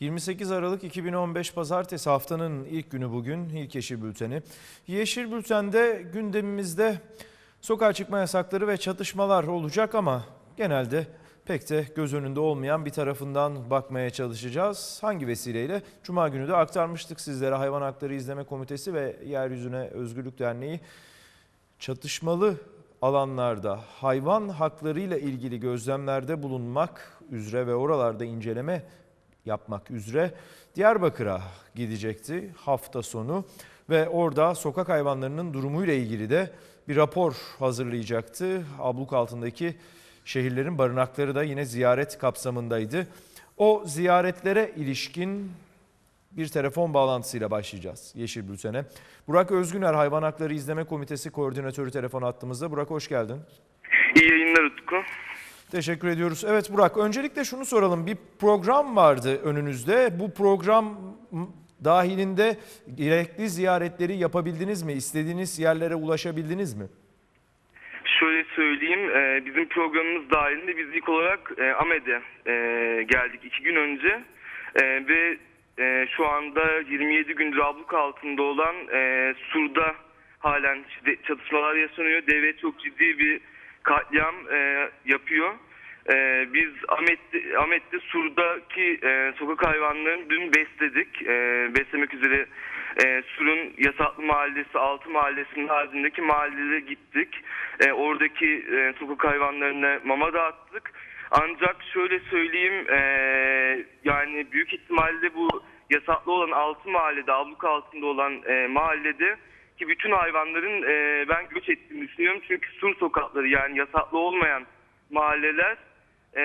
28 Aralık 2015 Pazartesi haftanın ilk günü bugün ilk Yeşil Bülteni. Yeşil Bülten'de gündemimizde sokağa çıkma yasakları ve çatışmalar olacak ama genelde pek de göz önünde olmayan bir tarafından bakmaya çalışacağız. Hangi vesileyle? Cuma günü de aktarmıştık sizlere Hayvan Hakları İzleme Komitesi ve Yeryüzüne Özgürlük Derneği çatışmalı alanlarda hayvan haklarıyla ilgili gözlemlerde bulunmak üzere ve oralarda inceleme yapmak üzere Diyarbakır'a gidecekti hafta sonu ve orada sokak hayvanlarının durumuyla ilgili de bir rapor hazırlayacaktı. Abluk altındaki şehirlerin barınakları da yine ziyaret kapsamındaydı. O ziyaretlere ilişkin bir telefon bağlantısıyla başlayacağız Yeşil Bülten'e. Burak Özgüner Hayvan Hakları İzleme Komitesi Koordinatörü telefon attığımızda. Burak hoş geldin. İyi yayınlar Utku. Teşekkür ediyoruz. Evet Burak öncelikle şunu soralım. Bir program vardı önünüzde. Bu program dahilinde gerekli ziyaretleri yapabildiniz mi? İstediğiniz yerlere ulaşabildiniz mi? Şöyle söyleyeyim, e, bizim programımız dahilinde biz ilk olarak e, AMED'e e, geldik iki gün önce ve şu anda 27 gündür abluk altında olan Sur'da halen çatışmalar yaşanıyor. Devlet çok ciddi bir katliam e, yapıyor. E, biz Ahmet'te, Ahmet'te Sur'daki e, sokak hayvanlarını dün besledik. E, beslemek üzere e, Sur'un Yasaklı Mahallesi, Altı Mahallesi'nin haricindeki mahallelere gittik. E, oradaki e, sokak hayvanlarına mama dağıttık. Ancak şöyle söyleyeyim, e, yani büyük ihtimalle bu yasaklı olan altı mahallede, abluk altında olan e, mahallede ki bütün hayvanların e, ben göç ettiğini düşünüyorum. Çünkü sur sokakları yani yasaklı olmayan mahalleler e,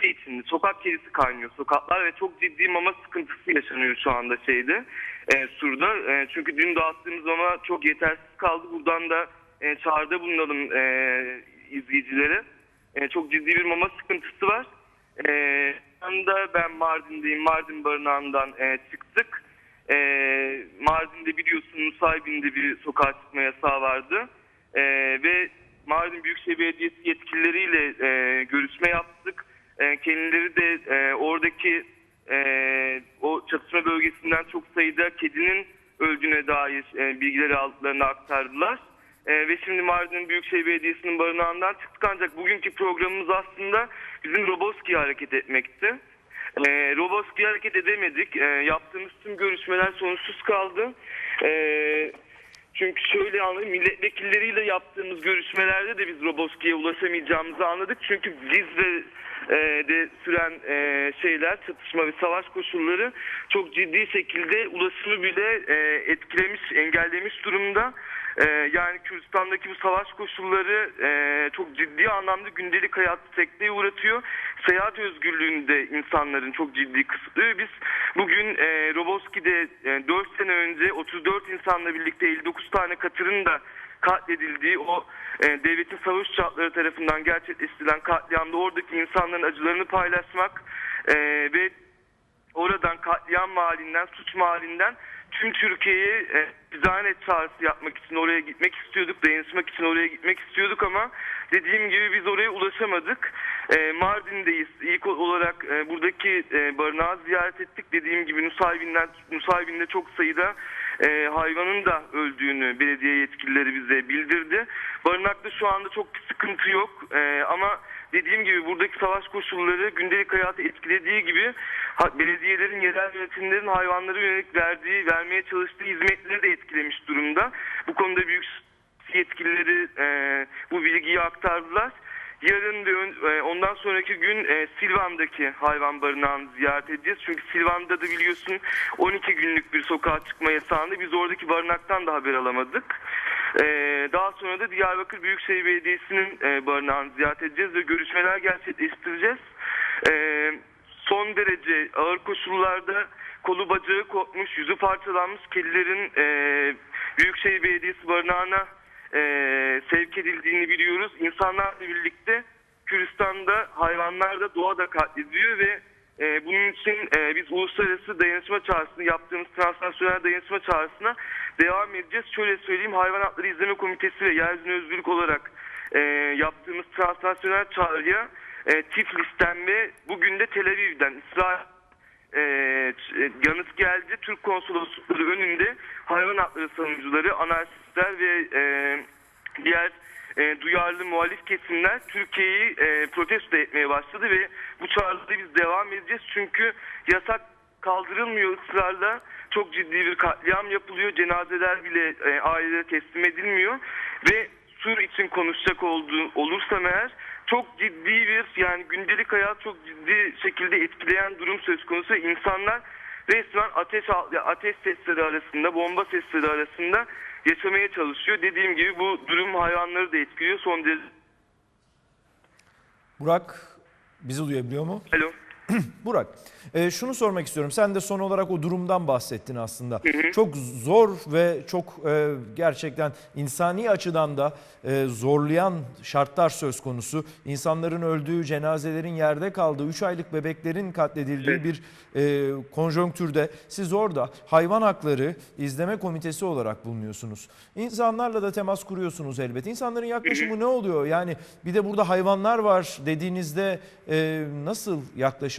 şey için sokak kedisi kaynıyor sokaklar ve çok ciddi mama sıkıntısı yaşanıyor şu anda şeyde e, Sur'da. E, çünkü dün dağıttığımız mama çok yetersiz kaldı. Buradan da e, çağrıda bulunalım e, izleyicilere. E, çok ciddi bir mama sıkıntısı var. E, anda ben Mardin'deyim. Mardin barınağından e, çıktık. E, Mardin'de biliyorsun Nusaybin'de bir sokağa çıkma yasağı vardı. E, ve Mardin Büyükşehir Belediyesi yetkilileriyle e, görüşme yaptık. E, kendileri de e, oradaki e, o çatışma bölgesinden çok sayıda kedinin öldüğüne dair e, bilgileri aldıklarını aktardılar. E, ve şimdi Mardin Büyükşehir Belediyesi'nin barınağından çıktık ancak bugünkü programımız aslında bizim Roboski'ye hareket etmekti. E, Roboski'ye hareket edemedik. E, yaptığımız tüm görüşmeler sonuçsuz kaldı. E, çünkü şöyle anladım milletvekilleriyle yaptığımız görüşmelerde de biz Roboski'ye ulaşamayacağımızı anladık. Çünkü Gizre e, de süren e, şeyler çatışma ve savaş koşulları çok ciddi şekilde ulaşımı bile e, etkilemiş, engellemiş durumda. Yani Kürdistan'daki bu savaş koşulları çok ciddi anlamda gündelik hayatı sekteye uğratıyor. Seyahat özgürlüğünü de insanların çok ciddi kısıtlıyor. Biz bugün e, Roboski'de e, 4 sene önce 34 insanla birlikte 59 tane katırın da katledildiği o e, devletin savaş uçakları tarafından gerçekleştirilen katliamda oradaki insanların acılarını paylaşmak e, ve oradan katliam mahallinden, suç mahallinden tüm Türkiye'ye e, bizanet çağrısı yapmak için oraya gitmek istiyorduk, dayanışmak için oraya gitmek istiyorduk ama dediğim gibi biz oraya ulaşamadık. E, Mardin'deyiz. İlk olarak e, buradaki e, barınağı ziyaret ettik. Dediğim gibi Nusaybin'den, Nusaybin'de çok sayıda hayvanın da öldüğünü belediye yetkilileri bize bildirdi. Barınakta şu anda çok sıkıntı yok ama dediğim gibi buradaki savaş koşulları gündelik hayatı etkilediği gibi belediyelerin, yerel yönetimlerin hayvanlara yönelik verdiği, vermeye çalıştığı hizmetleri de etkilemiş durumda. Bu konuda büyük yetkilileri e, bu bilgiyi aktardılar. Yarın ön- e, ondan sonraki gün e, Silvan'daki hayvan barınağını ziyaret edeceğiz. Çünkü Silvan'da da biliyorsun 12 günlük bir sokağa çıkma yasağında biz oradaki barınaktan da haber alamadık. E, daha sonra da Diyarbakır Büyükşehir Belediyesi'nin e, barınağını ziyaret edeceğiz ve görüşmeler gerçekleştireceğiz. E, son derece ağır koşullarda kolu bacağı kopmuş, yüzü parçalanmış kedilerin e, Büyükşehir Belediyesi barınağına e, sevk edildiğini biliyoruz. İnsanlarla birlikte Kürdistan'da hayvanlar da doğada katlediliyor ve e, bunun için e, biz uluslararası dayanışma çağrısını yaptığımız transnasyonel dayanışma çağrısına devam edeceğiz. Şöyle söyleyeyim Hayvan Hakları İzleme Komitesi ve Yeryüzüne Özgürlük olarak e, yaptığımız transnasyonel çağrıya e, Tiflis'ten ve bugün de Tel Aviv'den İsrail e, ç- yanıt geldi. Türk konsoloslukları önünde hayvan hakları savunucuları, anarşistler ve e, diğer e, duyarlı muhalif kesimler Türkiye'yi e, protesto etmeye başladı ve bu çağrıda biz devam edeceğiz. Çünkü yasak kaldırılmıyor ısrarla. Çok ciddi bir katliam yapılıyor. Cenazeler bile e, ailelere teslim edilmiyor. Ve sur için konuşacak olduğu, olursam eğer çok ciddi bir yani gündelik hayat çok ciddi şekilde etkileyen durum söz konusu. İnsanlar resmen ateş ateş sesleri arasında, bomba sesleri arasında yaşamaya çalışıyor. Dediğim gibi bu durum hayvanları da etkiliyor. Son derece... Burak bizi duyabiliyor mu? Alo. Burak, e, şunu sormak istiyorum. Sen de son olarak o durumdan bahsettin aslında. Çok zor ve çok e, gerçekten insani açıdan da e, zorlayan şartlar söz konusu. İnsanların öldüğü, cenazelerin yerde kaldığı, 3 aylık bebeklerin katledildiği Evet. bir e, konjonktürde siz orada hayvan hakları izleme komitesi olarak bulunuyorsunuz. İnsanlarla da temas kuruyorsunuz elbet. İnsanların yaklaşımı ne oluyor? Yani bir de burada hayvanlar var dediğinizde e, nasıl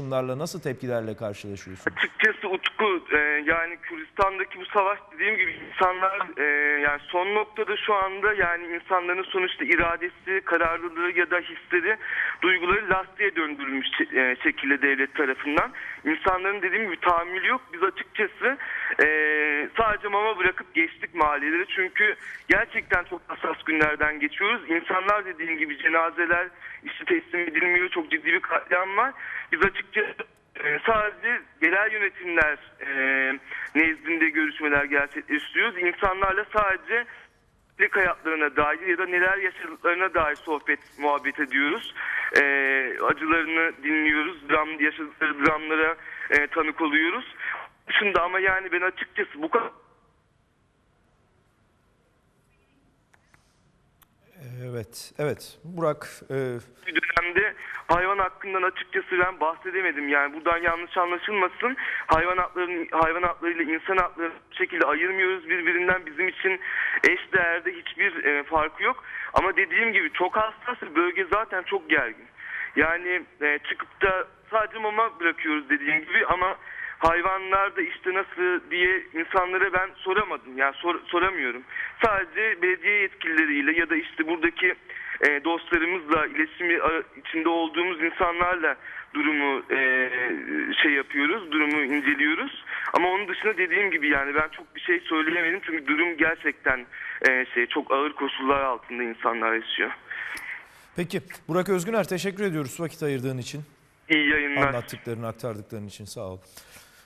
yaklaşımlarla, nasıl tepkilerle karşılaşıyorsunuz? Açıkçası Utku e, yani Kürdistan'daki bu savaş dediğim gibi insanlar e, yani son noktada şu anda yani insanların sonuçta iradesi, kararlılığı ya da hisleri, duyguları lastiğe döndürülmüş e, şekilde devlet tarafından. İnsanların dediğim gibi tahammülü yok. Biz açıkçası e, sadece mama bırakıp geçtik mahalleleri. Çünkü gerçekten çok hassas günlerden geçiyoruz. İnsanlar dediğim gibi cenazeler işte teslim edilmiyor. Çok ciddi bir katliam var. Biz açıkçası ee, sadece yerel yönetimler e, nezdinde görüşmeler gerçekleştiriyoruz. İnsanlarla sadece günlük hayatlarına dair ya da neler yaşadıklarına dair sohbet, muhabbet ediyoruz. Ee, acılarını dinliyoruz, dram, yaşadıkları dramlara e, tanık oluyoruz. Dışında ama yani ben açıkçası bu kadar Evet, evet. Burak, e, dönemde hayvan hakkından açıkçası ben bahsedemedim. Yani buradan yanlış anlaşılmasın. Hayvan haklarının hayvan haklarıyla insan hakları şekilde ayırmıyoruz birbirinden. Bizim için eş değerde hiçbir e, farkı yok. Ama dediğim gibi çok hassas bölge zaten çok gergin. Yani e, çıkıp da sadece mama bırakıyoruz dediğim gibi ama hayvanlar da işte nasıl diye insanlara ben soramadım. Yani sor- soramıyorum. Sadece belediye yetkilileriyle ya da işte buradaki e, dostlarımızla iletişimi ara- içinde olduğumuz insanlarla durumu e, şey yapıyoruz, durumu inceliyoruz. Ama onun dışında dediğim gibi yani ben çok bir şey söyleyemedim çünkü durum gerçekten e, şey çok ağır koşullar altında insanlar yaşıyor. peki Burak Özgüner teşekkür ediyoruz vakit ayırdığın için. İyi yayınlar. Anlattıklarını, aktardıkların için sağ ol.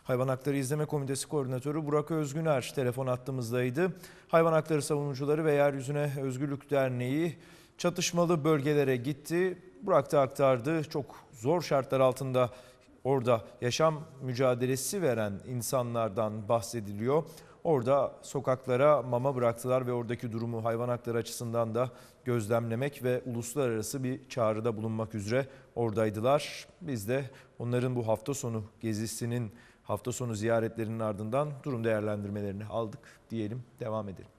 Hayvan Hakları İzleme Komitesi Koordinatörü Burak Özgüner telefon attığımızdaydı. Hayvan Hakları Savunucuları ve Yeryüzüne Özgürlük Derneği çatışmalı bölgelere gitti. Burak da aktardı. Çok zor şartlar altında orada yaşam mücadelesi veren insanlardan bahsediliyor. Orada sokaklara mama bıraktılar ve oradaki durumu hayvan hakları açısından da gözlemlemek ve uluslararası bir çağrıda bulunmak üzere oradaydılar. Biz de onların bu hafta sonu gezisinin, hafta sonu ziyaretlerinin ardından durum değerlendirmelerini aldık diyelim, devam edelim.